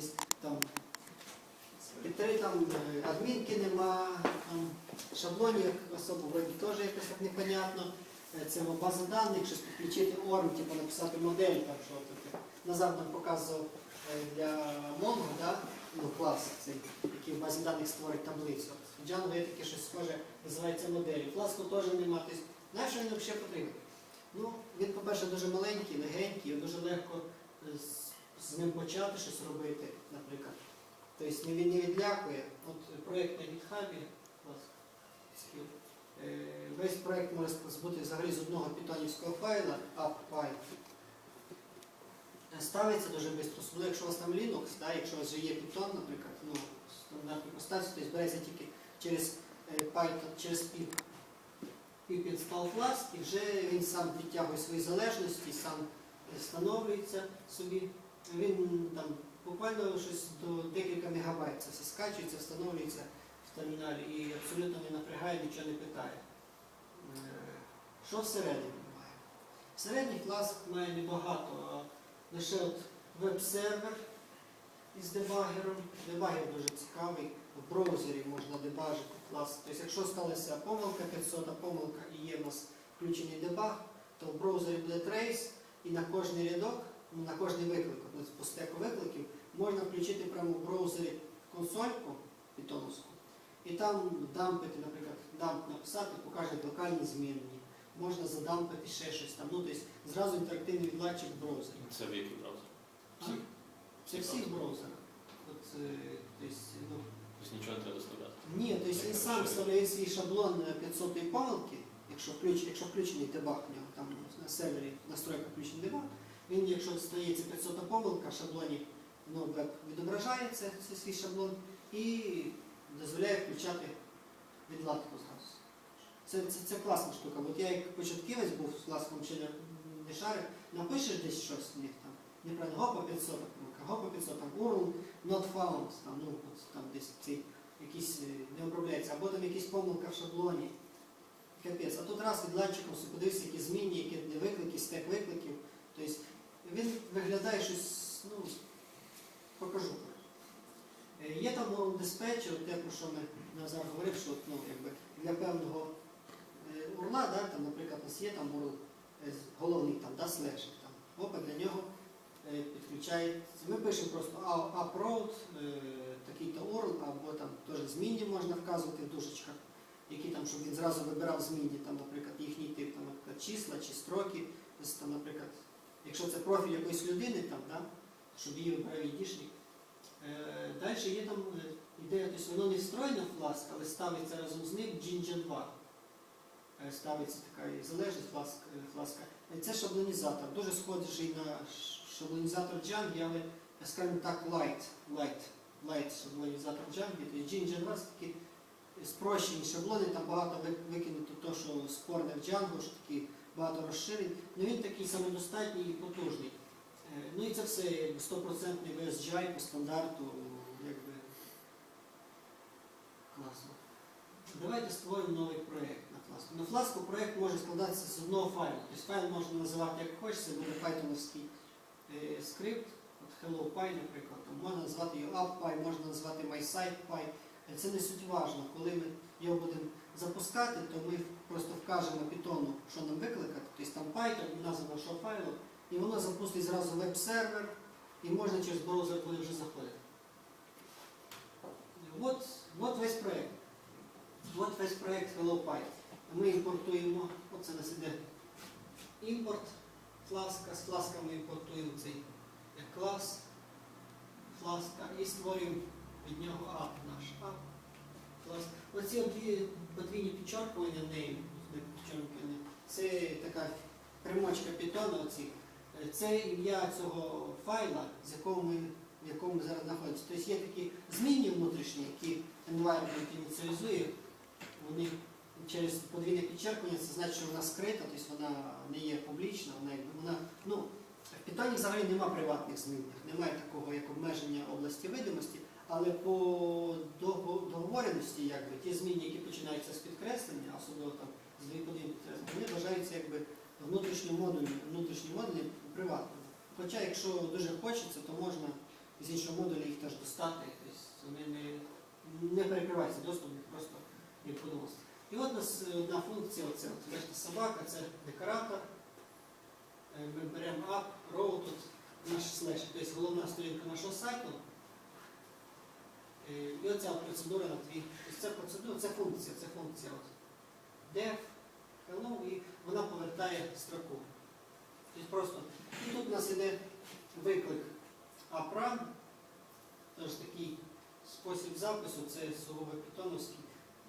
Тобто там Підтри там е, адмінки нема, там шаблонів особо вроді теж якось так непонятно. Е, Це база даних, щось підключити орм, типу написати модель, так що таке. Назад нам показував е, для Mongo, да? ну, клас цей, який в базі даних створить таблицю. Django є таке щось схоже, називається моделі. Фласку теж нема. Тобто, знаєш, він взагалі потрібен? Ну, він, по-перше, дуже маленький, легенький, дуже легко з, ним почати щось робити, наприклад. Тобто він не відлякує. От проєкт на skill. Е, весь проєкт може бути взагалі з одного питонівського файла. Е, Ставиться дуже швидко, особливо якщо у вас там Linux, да, якщо у вас вже є Python, наприклад, ну, стандартний поставці, то збирається тільки через е, Python, через pip, pip install flask, і вже він сам підтягує свої залежності, сам е, встановлюється собі. Він там буквально щось до декілька мегабайт це все скачується, встановлюється в терміналі і абсолютно не напрягає, нічого не питає. Е, Що всередині має? Всередній фласк має небагато, а лише от веб-сервер із дебагером. Дебагер дуже цікавий. В браузері можна дебажити фласк. Тобто, якщо сталася помилка 500, а помилка і є у нас включений дебаг, то в браузері буде трейс і на кожний рядок, на кожний виклик, по стеку викликів, можна включити прямо в браузері консольку питоновську і там дампити, наприклад, дамп написати, покажуть локальні змінні. Можна задампити ще щось там. Ну, тобто зразу інтерактивний відладчик в браузері. Це в який браузер? Це всіх браузерах. От, е, тобто, ну, Тобто нічого не треба доставляти. ні, тобто він сам вставляє свій шаблон 500 помилки, якщо, включ, якщо включений дебаг в нього, там на сервері настройка включений дебаг, він, якщо стається 500 помилка, в шаблоні ну, веб відображається цей свій шаблон і дозволяє включати відладку зразу. Це, це, це класна штука. От я як початківець був з власним ще не, шарив, напишеш десь щось в них там, неправильно, гопа 500 помилка, гопа 500, там URL not found, там, ну, от, там десь ці якісь е, не обробляється, або там якісь помилка в шаблоні. Капець. А тут раз відладчиком подивився, які змінні, які не виклики, стек викликів. Тобто він виглядає щось, ну, покажу. Е, Є там диспетчер, те, про що ми Назар говорив, що ну, якби, для певного е, урла, да, там, наприклад, у нас є там URL е, головний там, да, слешик, там, опа, для нього підключається. Ми пишемо просто upload, такий-то URL, або там теж змінні можна вказувати в дужечках, які там, щоб він зразу вибирав змінні, там, наприклад, їхній тип, там, наприклад, числа чи строки, там, наприклад, якщо це профіль якоїсь людини, там, да, щоб її вибирав ідішник. Е, Далі є там е, ідея, тобто воно не встроєно в фласк, але ставиться разом з ним Jinja 2. Е, Ставиться така залежність фласк, е, фласка. Е, Це шаблонізатор, дуже схожий на шаблонізатор Django, але, скажімо так, light, light, light шаблонізатор Django. Тобто Jinja 2 це такі спрощені шаблони, там багато викинуто то, що спорне в Django, що такі багато розширень. Ну він такий самодостатній і потужний. Е, Ну і це все якби, 100% VSGI по стандарту, якби класно. Давайте створимо новий проєкт на фласку. На фласку проєкт може складатися з одного файлу. Тобто файл можна називати як хочеш, це буде pythonівський е, скрипт, от HelloPy, наприклад. Можна назвати його AppPy, можна назвати MySitePy. Е, Це не суть важно. Коли ми його будемо запускати, то ми просто вкажемо питону, що нам викликати. Тобто там Python, назва нашого файлу, і воно запустить зразу веб-сервер, і можна через браузер буде вже заходити. От, от весь проєкт. От весь проєкт HelloPy. Ми імпортуємо, оце нас іде імпорт фласка, з фласка ми імпортуємо цей клас фласка і створюємо від нього ап наш ап. Фласка. Оці дві подвійні підчеркування name, не підчеркування, це така примочка питона оці. Це ім'я цього файла, з якого ми, в якому ми зараз знаходимося. Тобто є такі змінні внутрішні, які environment ініціалізує, вони через подвійне підчеркування, це значить, що вона скрита, тобто вона не є публічна, вона, вона ну, в Python взагалі немає приватних змінних, немає такого як обмеження області видимості, але по договореності, якби, ті зміни, які починаються з підкреслення, особливо там з двоподібних підкреслень, вони вважаються якби внутрішньо модулі, внутрішні модулі приватними. Хоча, якщо дуже хочеться, то можна з іншого модулю їх стати, тобто вони не, не перекриваються доступ, просто є подовольство. І от у нас е, одна функція, оце, от, бачите, собака, це декоратор. Е, Ми беремо app, row, тут наш слеш, тобто головна сторінка нашого сайту. Е, І оця процедура на дві. Тобто це процедура, це функція, це функція. От. Def, hello, і вона повертає строку. Тобто просто. І тут у нас іде виклик AppRun, теж такий спосіб запису, це сугубо питоновський.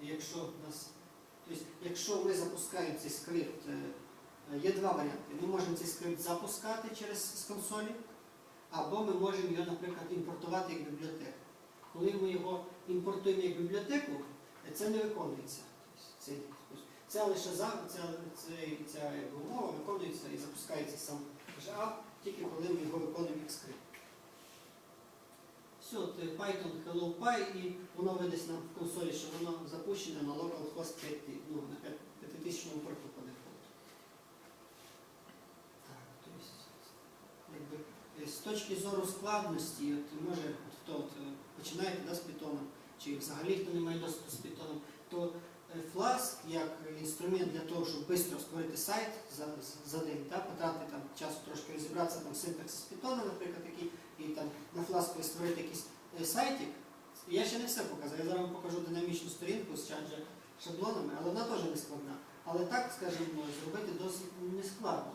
Якщо нас, тобто, якщо ми запускаємо цей скрипт, е, є два варіанти. Ми можемо цей скрипт запускати через з консолі, або ми можемо його, наприклад, імпортувати як бібліотеку. Коли ми його імпортуємо як бібліотеку, е, це не виконується. Тобто, Цей, це лише за, це, це, ця умова виконується і запускається сам ап, тільки коли ми його виконуємо як скрипт. Все, от, е, Python Hello Py і воно видасть нам в консолі, що воно запущене на localhost 5, ну, на 5000 порту по дефолту. Так, то есть, якби, е, з точки зору складності, от, може, от, от, е, починає да, з Python, чи взагалі хто не має досвіду з Python, то е, Flask як інструмент для того, щоб швидко створити сайт за, за день, да, потратити там часу трошки розібратися там синтаксис Python, наприклад, який, і там на Flask створити якийсь е, сайтик. Я ще не все показав. Я зараз вам покажу динамічну сторінку з чаджа шаблонами, але вона теж не складна. Але так, скажімо, зробити досить нескладно.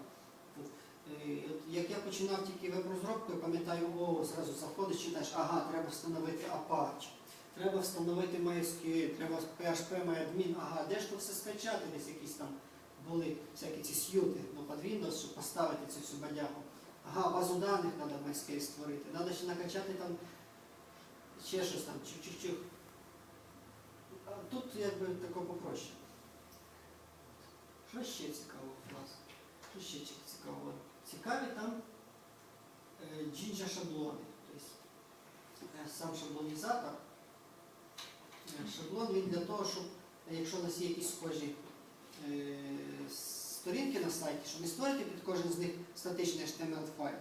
Е, Як я починав тільки веб-розробку, я пам'ятаю, о, зразу заходиш, читаєш, ага, треба встановити Apache, треба встановити MySQL, треба PHP MyAdmin, ага, де ж то все скачати, десь якісь там були всякі ці сьюти ну, під Windows, щоб поставити цю всю бадягу. Ага, базу даних треба MySQL створити, треба ще накачати там ще щось там, чих-чих-чих. А Тут якби тако попроще. Що ще цікаво у вас? Що ще ці- цікаво? Цікаві там е, джинджа шаблони. Тобто е, сам шаблонізатор. Е, Шаблон він для того, щоб е, якщо у нас є якісь схожі е, сторінки на сайті, щоб не створити під кожен з них статичний HTML файл,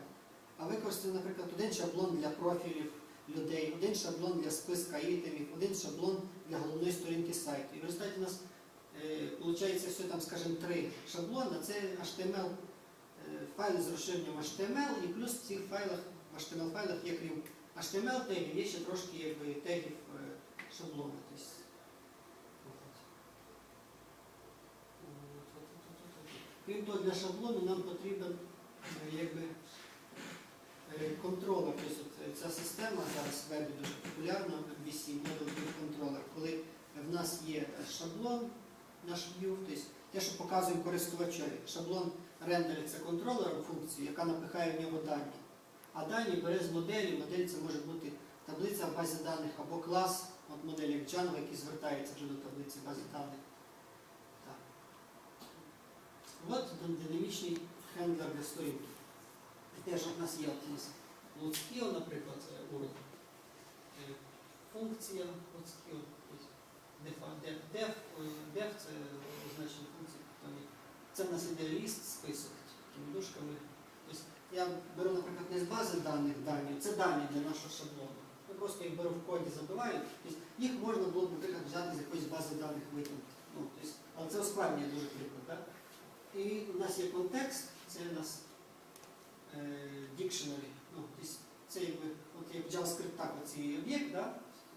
а використати, наприклад, один шаблон для профілів людей, один шаблон для списка ітемів, один шаблон для головної сторінки сайту. І в результаті у нас виходить все там, скажімо, три шаблони. Це HTML файли з розширенням HTML, і плюс в цих файлах, в HTML файлах є крім HTML тегів, є ще трошки якби, тегів е, шаблону. Крім того, для шаблону нам потрібен е, якби, е, контролер. Тобто ця система зараз в вебі дуже популярна, VC, Model View Controller, коли в нас є шаблон, наш view, тобто те, що показуємо користувачеві. Шаблон рендериться контролером функцію, яка напихає в нього дані. А дані бере з моделі. Модель це може бути таблиця в базі даних або клас, от модель як Django, який звертається вже до таблиці бази даних. Так. От динамічний хендлер для сторінки. Теж у нас є Луцкіо, наприклад, урок. Е, Функція Луцкіо. Def, def, def це значення функції. Це в нас іде ліст, список такими дужками. Тобто я беру, наприклад, не з бази даних дані, це дані для нашого шаблону. Я просто їх беру в коді, забиваю. Тобто їх можна було б, наприклад, взяти з якоїсь бази даних витягнути. Ну, тобто, але це ускладнює дуже. Так? І у нас є контекст, це у нас е, dictionary. Ну, тобто це якби, от як JavaScript, так, оцей об'єкт, да?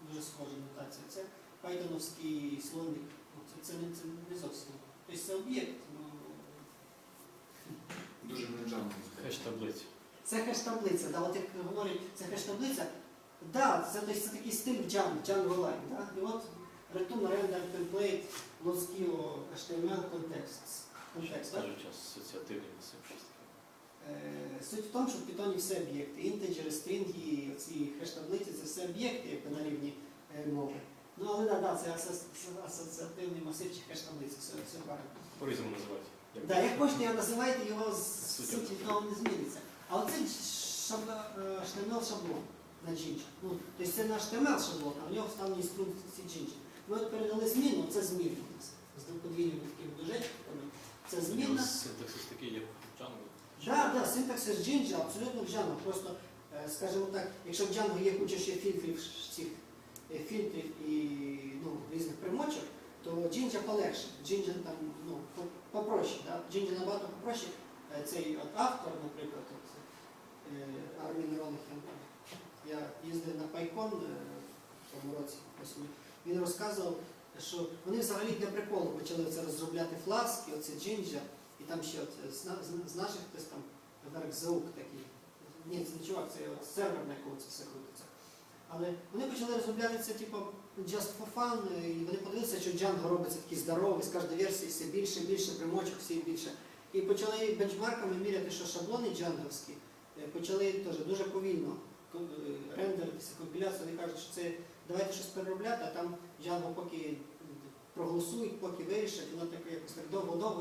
дуже схожа нотація. Це Пайтоновський словник. Це, це, не, це не зовсім. Тобто це об'єкт. Ну, Дуже не джанго. Хеш таблиці. це хеш-таблиця. Да? От як говорять, це хеш-таблиця. Да, це, тобто, це такий стиль Django, Django Line. Да? І от return render template Loskio HTML context. Контекст, да? Кажуть, асоціативний масив щось. Е, Суть в тому, що в Python все об'єкти. Інтеджери, стрінги, ці хеш-таблиці це все об'єкти, якби на рівні е, мови. Ну але да, да, це асоціативний масив чи хеш-таблиці, все, все правильно. По-різному називати. Як Да, як хочете його називайте, його з Суть суті того не зміниться. А оце шабла- е, HTML шаблон на Ginger. Ну, тобто це наш HTML шаблон, а в нього вставлені інструкції Ginger. Ми от передали зміну, це зміна у нас. З подвійними такими дужечками. Це зміна. Синтаксис такий, як Django. Так, да, синтаксис Ginger абсолютно в Django. Просто Е, Скажімо так, якщо в Django є куча ще фільтрів, цих е, фільтрів і ну, різних примочок, то Jinja полегше. Jinja там ну, попроще. Да? Jinja набагато попроще. Е, Цей от автор, наприклад, е, Армін Ролихен, я їздив на Пайкон е, в тому році, він- розказував, що вони взагалі для приколу почали це розробляти фласки, оце Jinja, і там ще от з, наших хтось там Верк Заук такий. Ні, це не чувак, це сервер, на якому це все крутиться. Але вони почали розробляти це типу just for fun, і вони подивилися, що Django робиться такий здоровий, з кожної версії все більше більше, примочок все більше. І почали бенчмарками міряти, що шаблони джанговські е, почали теж дуже повільно е, рендеритися, компіляція. Вони кажуть, що це давайте щось переробляти, а там Django поки проголосують, поки вирішать, воно таке якось так довго-довго